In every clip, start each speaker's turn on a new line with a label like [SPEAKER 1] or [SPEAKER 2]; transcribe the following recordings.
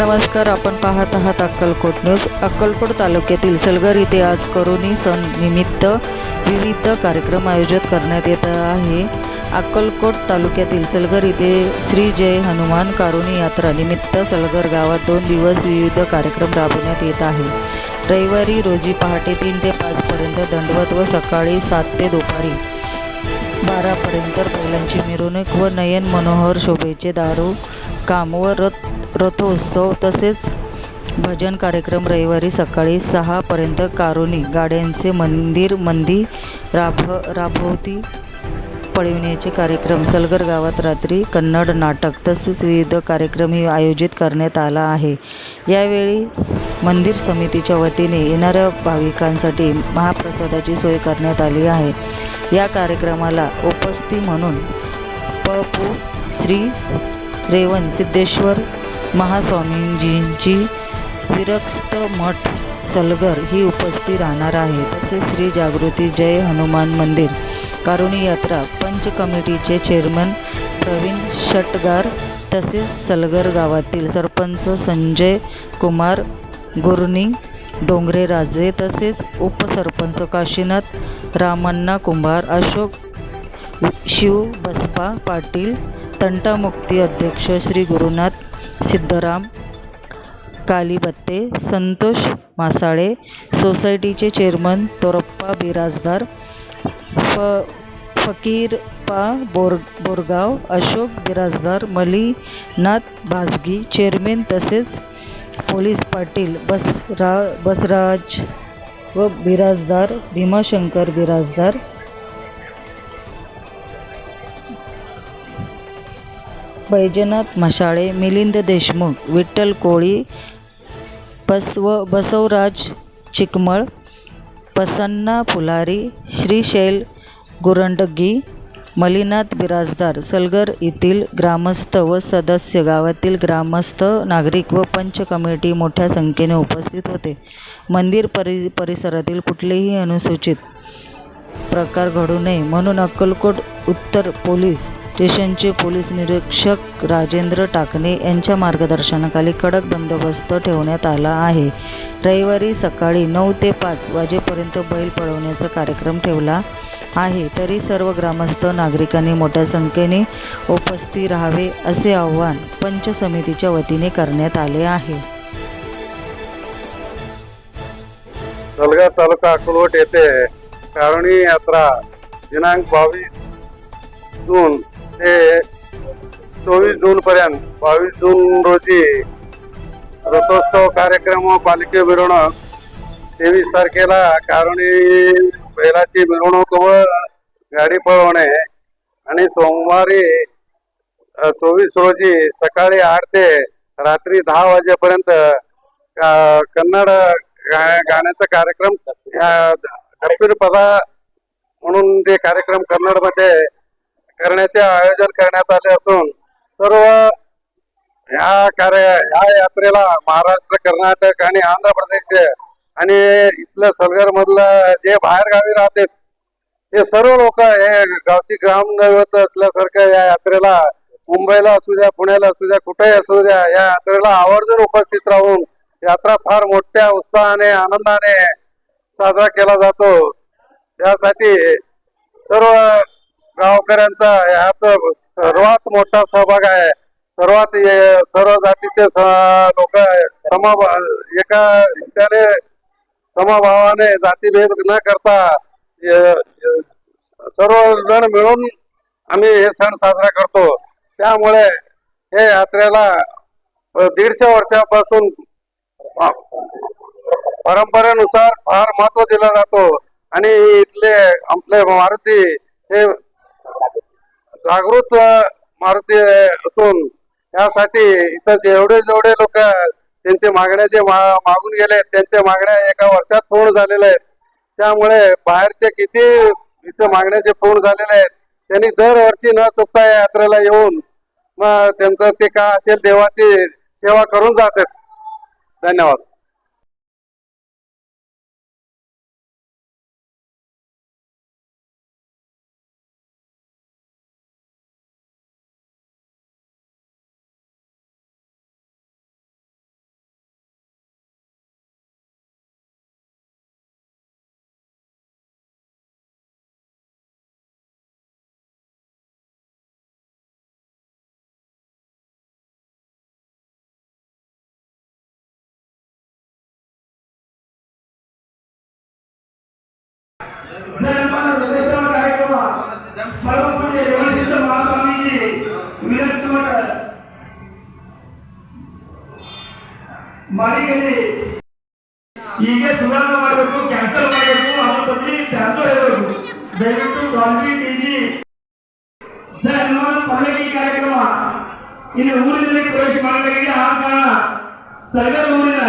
[SPEAKER 1] नमस्कार आपण पाहत आहात अक्कलकोट न्यूज. अक्कलकोट तालुक्यातील सलगर इथे आज करोनी सण निमित्त विविध कार्यक्रम आयोजित करण्यात येत आहे. अक्कलकोट तालुक्यातील सलगर इथे श्री जय हनुमान कारुणी यात्रा निमित्त सलगर गावात दोन दिवस विविध कार्यक्रम राबवण्यात येत आहे. रविवारी रोजी पहाटे तीन ते पाचपर्यंत दंडवत व सकाळी सात ते दुपारी बारापर्यंत बैलांची मिरवणूक व नयन मनोहर शोभेचे दारू काम व रथ रथोत्सव तसेच भजन कार्यक्रम रविवारी सकाळी सहापर्यंत कारुनी गाड्यांचे मंदिर मंदी राभ राभोवती पळविण्याचे कार्यक्रम. सलगर गावात रात्री कन्नड नाटक तसेच विविध कार्यक्रमही आयोजित करण्यात आला आहे. यावेळी मंदिर समितीच्या वतीने येणाऱ्या भाविकांसाठी महाप्रसादाची सोय करण्यात आली आहे. या कार्यक्रमाला उपस्थित म्हणून पपू श्री रेवण सिद्धेश्वर महास्वामींजींची विरक्त मठ सलगर ही उपस्थित राहणार आहे. तसेच श्री जागृती जय हनुमान मंदिर कारुणी यात्रा पंच कमिटीचे चेअरमन प्रवीण शटगार तसेच सलगर गावातील सरपंच संजय कुमार गुरणी डोंगरे राजे तसेच उपसरपंच काशीनाथ रामण्णा कुंभार अशोक शिव बसपा पाटील तंटामुक्ती अध्यक्ष श्री गुरुनाथ सिद्धराम कालीबत्ते संतोष मासाळे सोसायटीचे चेअरमन तोरप्पा बिराजदार फ फकीरपा बोर बोरगाव अशोक बिराजदार मलीनाथ भाजगी चेअरमन तसेच पोलीस पाटील बसरा बसराज व बिराजदार भीमाशंकर बिराजदार बैजनाथ मशाळे मिलिंद देशमुख विठ्ठल कोळी बसव बसवराज चिकमळ प्रसन्ना फुलारी श्रीशैल गुरंडगी मलिनाथ बिराजदार सलगर येथील ग्रामस्थ व सदस्य गावातील ग्रामस्थ नागरिक व पंच कमिटी मोठ्या संख्येने उपस्थित होते. मंदिर परि परिसरातील कुठलेही अनुसूचित प्रकार घडू नये म्हणून अक्कलकोट उत्तर पोलीस स्टेशनचे पोलीस निरीक्षक राजेंद्र टाकणे यांच्या मार्गदर्शनाखाली कडक बंदोबस्त ठेवण्यात आला आहे. रविवारी सकाळी नऊ ते पाच वाजेपर्यंत बैल पळवण्याचा कार्यक्रम ठेवला आहे. तरी सर्व ग्रामस्थ नागरिकांनी मोठ्या संख्येने उपस्थित राहावे असे आवाहन पंच समितीच्या वतीने करण्यात आले आहे.
[SPEAKER 2] सलगा तालुका अकोलवट येथे कारणी यात्रा दिनांक बावीस जून ते चोवीस जून पर्यंत बावीस जून रोजी रथोत्सव कार्यक्रम पालिके मिरवणूक तेवीस तारखेला कारुणी बैलाची मिरवणूक व गाडी पळवणे आणि सोमवारी चोवीस रोजी सकाळी आठ ते रात्री दहा वाजेपर्यंत कन्नड गा- गाण्याचा कार्यक्रम कपिल पदा म्हणून ते कार्यक्रम कन्नडमध्ये करण्याचे आयोजन करण्यात आले असून सर्व ह्या कार्य ह्या यात्रेला महाराष्ट्र कर्नाटक आणि आंध्र प्रदेश आणि इथलं सलगर मधलं जे बाहेर गावी राहतात हे सर्व लोक हे गावची ग्रामदैवत असल्यासारखं या यात्रेला मुंबईला असू द्या पुण्याला असू द्या कुठेही असू द्या या यात्रेला आवर्जून उपस्थित राहून यात्रा फार मोठ्या उत्साहाने आनंदाने साजरा केला जातो. त्यासाठी सर्व गावकऱ्यांचा ह्यात सर्वात मोठा सहभाग आहे. सर्वात ये- सर्व जातीचे लोक समा एका ह्याच्याने समभावाने जातीभेद न करता य- सर्व जण मिळून आम्ही हे सण साजरा करतो. त्यामुळे हे यात्रेला दीडशे वर्षापासून परंपरेनुसार फार महत्त्व दिलं जातो. आणि इथले आपले मारुती हे जागृत मारुती असून यासाठी इथं जेवढे जेवढे लोक त्यांचे मागण्या जे मा- मागून गेले त्यांच्या मागण्या एका वर्षात पूर्ण झालेल्या आहेत. त्यामुळे बाहेरचे किती इथे मागण्याचे पूर्ण झालेले आहेत त्यांनी दरवर्षी न चुकता या यात्रेला येऊन मग त्यांचं ते काय असेल देवाची सेवा करून जातात. धन्यवाद.
[SPEAKER 3] ಮನೆಯಲ್ಲಿ ಈಗ ಸುಧಾರಣೆ ಮಾಡಬೇಕು ಕ್ಯಾನ್ಸಲ್ ಮಾಡಬೇಕು ಅದ್ರ ಬಗ್ಗೆ ಟ್ಯಾನ್ಸಲ್ ಹೇಳಬೇಕು ದಯವಿಟ್ಟು ಕಾಲ್ವಿ ಟಿಜಿ ಪಲ್ಲಕ್ಕಿ ಕಾರ್ಯಕ್ರಮ. ಇಲ್ಲಿ ಊರಿನಲ್ಲಿ ಪ್ರವೇಶ ಮಾಡಲಾಗಿದೆ ಆ ಕಾರಣ ಸರ್ಕಾರ ಊರಿನ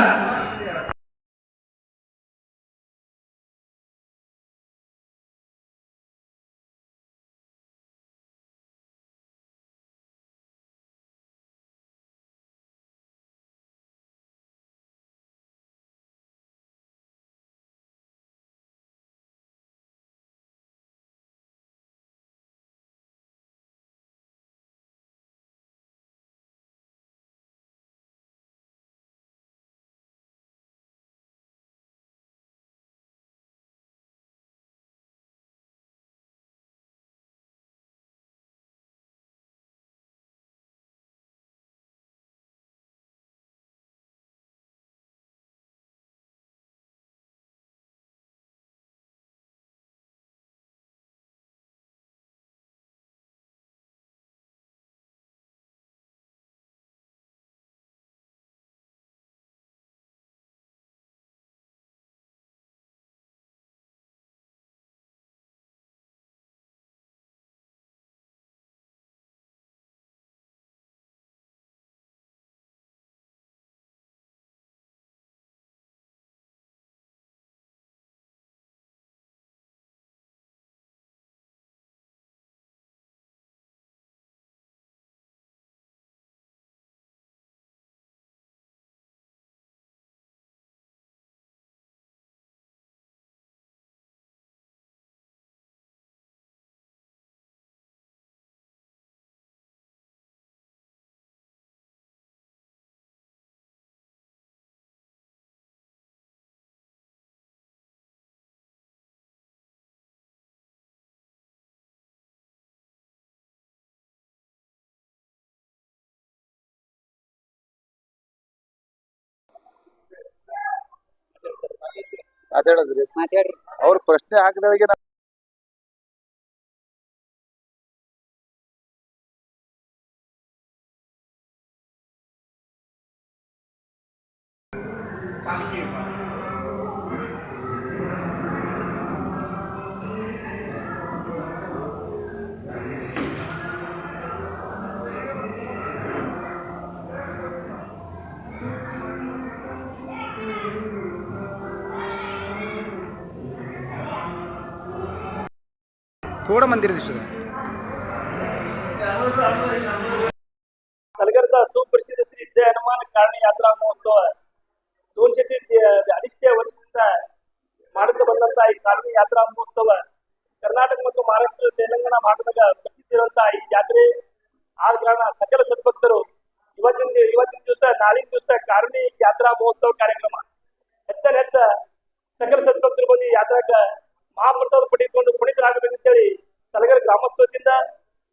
[SPEAKER 2] ಮಾತಾಡೋದ್ರಿ.
[SPEAKER 4] ಮಾತಾಡ್ರಿ.
[SPEAKER 2] ಅವ್ರ ಪ್ರಶ್ನೆ ಹಾಕಿದವರಿಗೆ
[SPEAKER 5] थोडं मंदिर दिसत
[SPEAKER 3] सलगरचा सुप्रसिद्ध श्री जय हनुमान कारणी यात्रा महोत्सव दोनशे ते ते- अडीचशे ವರ್ಷದಿಂದ ಮಾಡುತ್ತಾ ಬಂದಂತ ಈ ಕಾಲನಿ ಯಾತ್ರಾ ಮಹೋತ್ಸವ ಕರ್ನಾಟಕ ಮತ್ತು ಮಹಾರಾಷ್ಟ್ರ ತೆಲಂಗಾಣ ಭಾಗದಾಗ ಪ್ರಸಿದ್ಧಿ ಇರುವಂತಹ ಈ ಜಾತ್ರೆ ಆದ ಕಾರಣ ಸಕಲ ಸದ್ಭಕ್ತರು ಇವತ್ತಿನ ದಿ- ಇವತ್ತಿನ ದಿವಸ ನಾಳಿನ ದಿವಸ ಕಾರಣಿ ಯಾತ್ರಾ ಮಹೋತ್ಸವ ಕಾರ್ಯಕ್ರಮ ಹೆಚ್ಚನ ಹೆಚ್ಚ ಸಕಲ ಸದ್ಭಕ್ತರು ಬಂದು ಈ ಯಾತ್ರಾಕ ಮಹಾಪ್ರಸಾದ ಪಡೆದುಕೊಂಡು ಪುನೀತರಾಗಬೇಕಂತೇಳಿ ಸಲಗರ ಗ್ರಾಮಸ್ಥರಿಂದ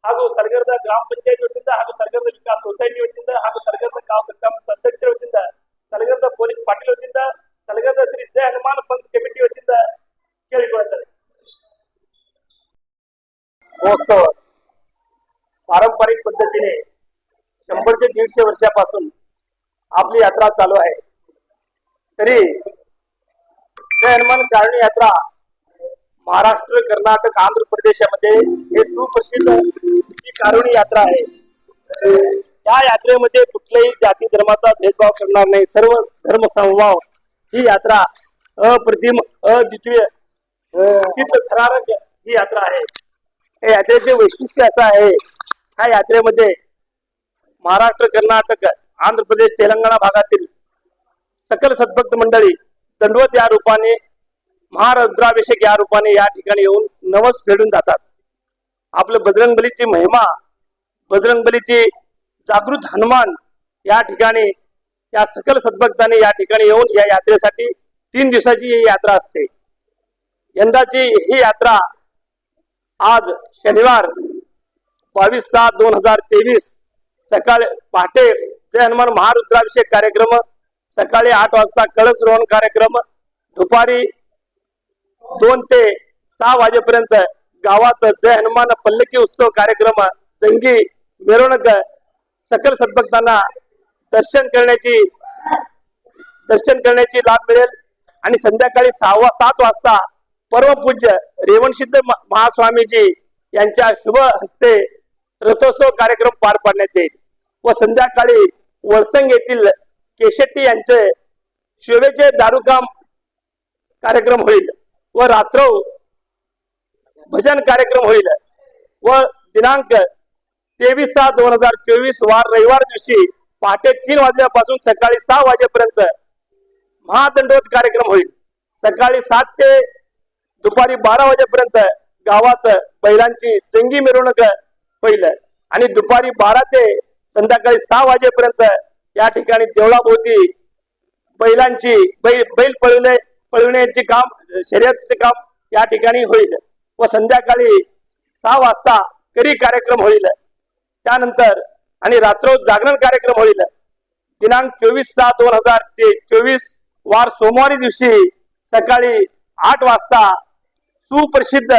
[SPEAKER 3] ಹಾಗೂ ಸಲಗರದ ಗ್ರಾಮ ಪಂಚಾಯತ್ ವತಿಯಿಂದ ಹಾಗೂ ಸಲಗರದ ವಿಕಾಸ್ ಸೊಸೈಟಿ ವತಿಯಿಂದ ಹಾಗೂ ಸಲಗರದ ಗ್ರಾಮ ಗ್ರಾಮದ ಅಧ್ಯಕ್ಷರ ವತಿಯಿಂದ ಸಲಗರದ ಪೊಲೀಸ್ ಪಾಟೀಲ್ ವತಿಯಿಂದ ಸಲಗರದ ಶ್ರೀ ಜಯ ಹನುಮಾನ್ ಪಂಚ್ ಕಮಿಟಿ ವತಿಯಿಂದ ಕೇಳಿಕೊಳ್ಳುತ್ತಾರೆ महोत्सव पारंपरिक पद्धतीने शंभर ते दीडशे वर्षापासून आपली यात्रा चालू आहे तरी जय हनुमान कारणी यात्रा महाराष्ट्र कर्नाटक आंध्र प्रदेशामध्ये हे सुप्रसिद्ध ही कारुणी यात्रा आहे. या यात्रेमध्ये कुठल्याही जाती धर्माचा भेदभाव करणार नाही. सर्व धर्म समभाव ही यात्रा अप्रतिम अद्वितीय ही यात्रा आहे. या यात्रेचे वैशिष्ट्य असं आहे या यात्रेमध्ये महाराष्ट्र कर्नाटक आंध्र प्रदेश तेलंगणा भागातील सकल सद्भक्त मंडळी दंडवत या रूपाने महारुद्राभिषेक या रूपाने या ठिकाणी येऊन नवस फेडून जातात. आपलं बजरंगबलीची महिमा बजरंगबलीची जागृत हनुमान या ठिकाणी या सकल सद्भक्तांनी या ठिकाणी येऊन या यात्रेसाठी तीन दिवसाची ही यात्रा असते. यंदाची ही यात्रा आज शनिवार बावीस सात दोन हजार तेवीस सकाळी पहाटे जय हनुमान महारुद्राभिषेक कार्यक्रम सकाळी आठ वाजता कळस रोहन कार्यक्रम दुपारी दोन ते सहा वाजेपर्यंत गावात जय हनुमान पल्लकी उत्सव कार्यक्रम जंगी मिरवणूक सकल सद्भक्तांना दर्शन करण्याची दर्शन करण्याची लाभ मिळेल. आणि संध्याकाळी सहावा सात वाजता परमपूज्य रेवणसिद्ध महास्वामीजी यांच्या शुभ हस्ते रथोत्सव कार्यक्रम पार पाडण्यात येईल. व संध्याकाळी वळसंग येथील केशेट्टी यांचे शिवेचे दारुकाम कार्यक्रम होईल. व रात्र भजन कार्यक्रम होईल. व दिनांक तेवीस सहा दोन हजार चोवीस वार रविवार दिवशी पहाटे तीन वाजल्यापासून सकाळी सहा वाजेपर्यंत महादंडवत कार्यक्रम होईल. सकाळी सात ते दुपारी बारा वाजेपर्यंत गावात बैलांची चंगी मिरवणूक होईल. आणि दुपारी बारा ते संध्याकाळी सहा वाजेपर्यंत या ठिकाणी देवळाभोवती बैलांची बैल बैल पळवले पळवण्याचे काम शर्यतचे काम या ठिकाणी होईल व संध्याकाळी सहा वाजता करी कार्यक्रम होईल. त्यानंतर आणि रात्र जागरण कार्यक्रम होईल. दिनांक चोवीस सहा दोन हजार ते चोवीस वार सोमवारी दिवशी सकाळी आठ वाजता सुप्रसिद्ध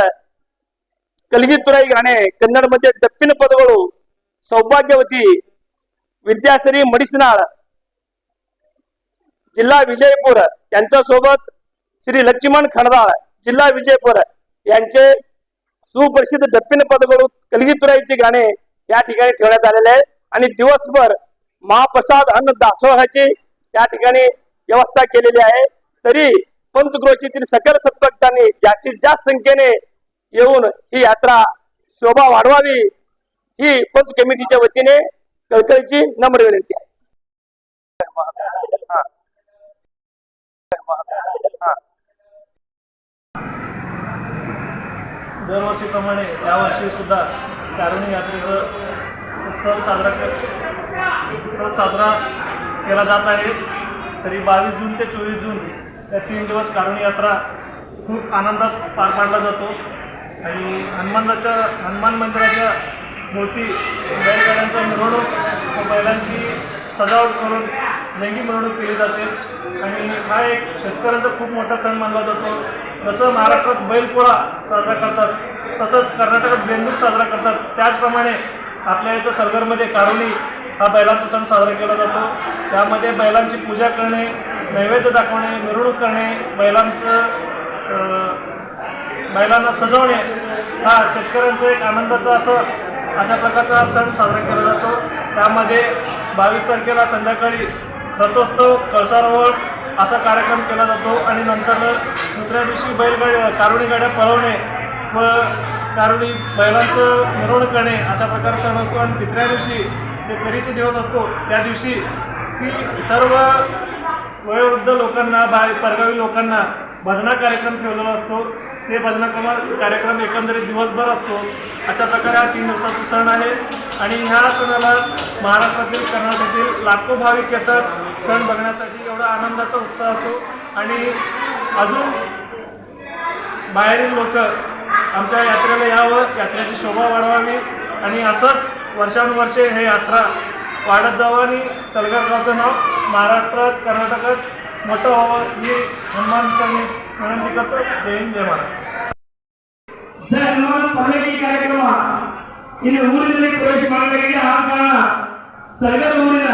[SPEAKER 3] कलगीतुराई गाणे कन्नडमध्ये दप्पिन पदवळू सौभाग्यवती विद्याश्री मडिसनाळ जिल्हा विजयपूर यांच्यासोबत श्री लक्ष्मण खणदाळ जिल्हा विजयपूर. यांचे सुप्रसिद्ध डप्पिन पदकडून कलगीतुराईचे गाणे या ठिकाणी ठेवण्यात आलेले आहे. आणि दिवसभर महाप्रसाद अन्न दासोहाची त्या ठिकाणी व्यवस्था केलेली आहे. तरी पंचक्रोशीतील सकल सत्भक्तांनी जास्तीत जास्त संख्येने येऊन ही यात्रा शोभा वाढवावी ही पंच कमिटीच्या वतीने कळकळीची नम्र विनंती आहे.
[SPEAKER 4] दरवर्षीप्रमाणे यावर्षी सुद्धा कारुणी यात्रेचं उत्सव साजरा कर उत्सव साजरा केला जात आहे. तरी बावीस जून ते चोवीस जून या तीन दिवस कारुणी यात्रा खूप आनंदात पार पाडला जातो. आणि हनुमानाच्या हनुमान मंदिराच्या मूर्ती बैलगाड्यांचा मिरवणूक व बैलांची सजावट करून लेंगी मिरवणूक केली जाते. आणि हा एक शेतकऱ्यांचा खूप मोठा सण मानला जातो. जसं महाराष्ट्रात बैलपोळा साजरा करतात तसंच कर्नाटकात बेंदूर साजरा करतात. त्याचप्रमाणे आपल्या इथं सरगरमध्ये कारुली हा बैलांचा सण साजरा केला जातो. त्यामध्ये बैलांची पूजा करणे नैवेद्य दाखवणे मिरवणूक करणे बैलांचं बैलांना सजवणे हा शेतकऱ्यांचं एक आनंदाचा असं अशा प्रकारचा सण साजरा केला जातो. त्यामध्ये बावीस तारखेला संध्याकाळी रथोत्सव कळसारोवर असा कार्यक्रम केला जातो आणि नंतर दुसऱ्या दिवशी बैलगाड्या कारुणी गाड्या पळवणे व कारुणी बैलांचं मिरवणूक करणे अशा प्रकारे सण असतो. आणि तिसऱ्या दिवशी जे करीचे दिवस असतो त्या दिवशी की सर्व वयोवृद्ध लोकांना बाहेर परगावी लोकांना भजना कार्यक्रम ठेवलेला असतो. ते भजना कार्यक्रम एकंदरीत दिवसभर असतो. अशा प्रकारे हा तीन दिवसाचा सण आहे. आणि ह्या सणाला महाराष्ट्रातील कर्नाटकातील लाखो भाविक येतात. सण बघण्यासाठी एवढा आनंदाचा उत्साह असतो. आणि अजून बाहेरील लोक आमच्या यात्रेला यावं यात्रेची शोभा वाढवावी. आणि असंच वर्षानुवर्षे हे यात्रा वाढत जावं. आणि सलगर गावचं नाव महाराष्ट्रात कर्नाटकात मोठं व्हावं ही हनुमान मी विनंती करतो जय हिंद जय महाराष्ट्र
[SPEAKER 6] ಜಯ ಹನುಮಾನ್ ಪಲ್ಲಕ್ಕಿ ಕಾರ್ಯಕ್ರಮ ಇನ್ನು ಊರಿನಲ್ಲಿ ಪ್ರವೇಶ ಮಾಡಬೇಕಿದೆ ಆ ಕಾರಣ ಸರ್ಗರ್ ಊರಿನ